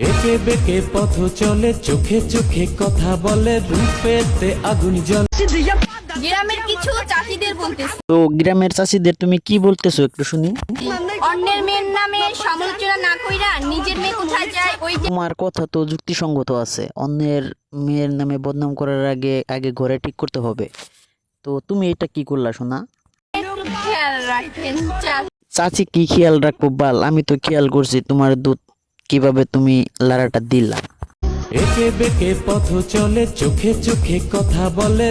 একে বেঁকে পথ চলে চোখে চোখে কথা বলে রূপেতে আগুন জ্বলে। গ্রামের কিছু চাষিদের বলতেছি। তো গ্রামের চাষিদের তুমি কি বলতেছো একটু শুনি? অন্যের মেয়ের নামে সমালোচনা না কইরা নিজের মেয়ে কোথায় যায় ওই যে তোমার কথা তো যুক্তিসঙ্গত আছে। অন্যের মেয়ের নামে বদনাম করার আগে আগে ঘরে ঠিক করতে হবে। তো তুমি এটা কি করলা শোনা খেয়াল চাচি কি খেয়াল রাখব বাল? আমি তো খেয়াল করছি তোমার দুধ কীভাবে তুমি লারাটা দিলা? একে বেকে পথ চলে চোখে চোখে কথা বলে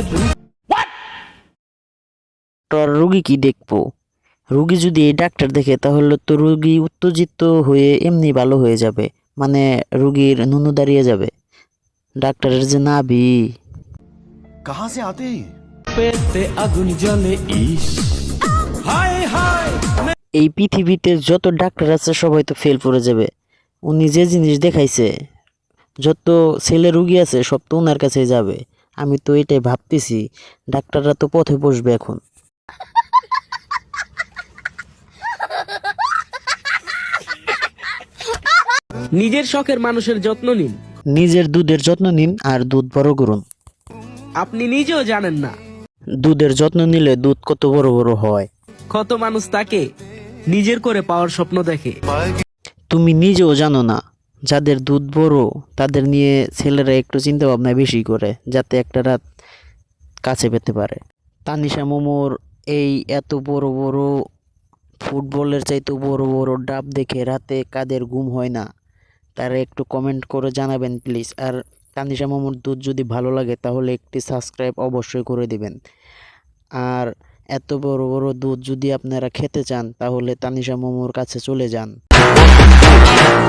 তোর রুগী কি দেখব? রুগী যদি এই ডাক্তার দেখে তাহলে তো রুগী উত্তেজিত হয়ে এমনি ভালো হয়ে যাবে। মানে রুগীর নুনু দাঁড়িয়ে যাবে। ডাক্তারের যে নাভি। কাহা সে আতে পেতে আগুন জ্বলে ইস। হায় হায়। এই পৃথিবীতে যত ডাক্তার আছে সবাই তো ফেল পড়ে যাবে। উনি যে জিনিস দেখাইছে। যত ছেলে রুগী আছে সব তো ওনার কাছে যাবে। আমি তো এটাই ভাবতেছি ডাক্তাররা তো পথে বসবে এখন। নিজের শখের মানুষের যত্ন নিন। নিজের দুধের যত্ন নিন আর দুধ বড় করুন। আপনি নিজেও জানেন না। দুধের যত্ন নিলে দুধ কত বড় বড় হয়। কত মানুষ তাকে নিজের করে পাওয়ার স্বপ্ন দেখে। তুমি নিজেও জানো না, যাদের দুধ বড়, তাদের নিয়ে ছেলেরা একটু চিন্তা ভাবনা বেশি করে, যাতে একটা রাত কাছে পেতে পারে। তানিশা মোমোর এই এত বড় বড় ফুটবলের চাইতে বড় বড় ডাব দেখে রাতে কাদের ঘুম হয় না, তারা একটু কমেন্ট করে জানাবেন প্লিজ আর তানিশা মোমোর দুধ যদি ভালো লাগে, তাহলে একটি সাবস্ক্রাইব অবশ্যই করে দিবেন। আর এত বড় বড় দুধ যদি আপনারা খেতে চান, তাহলে তানিশা মোমোর কাছে চলে যান। Thank you.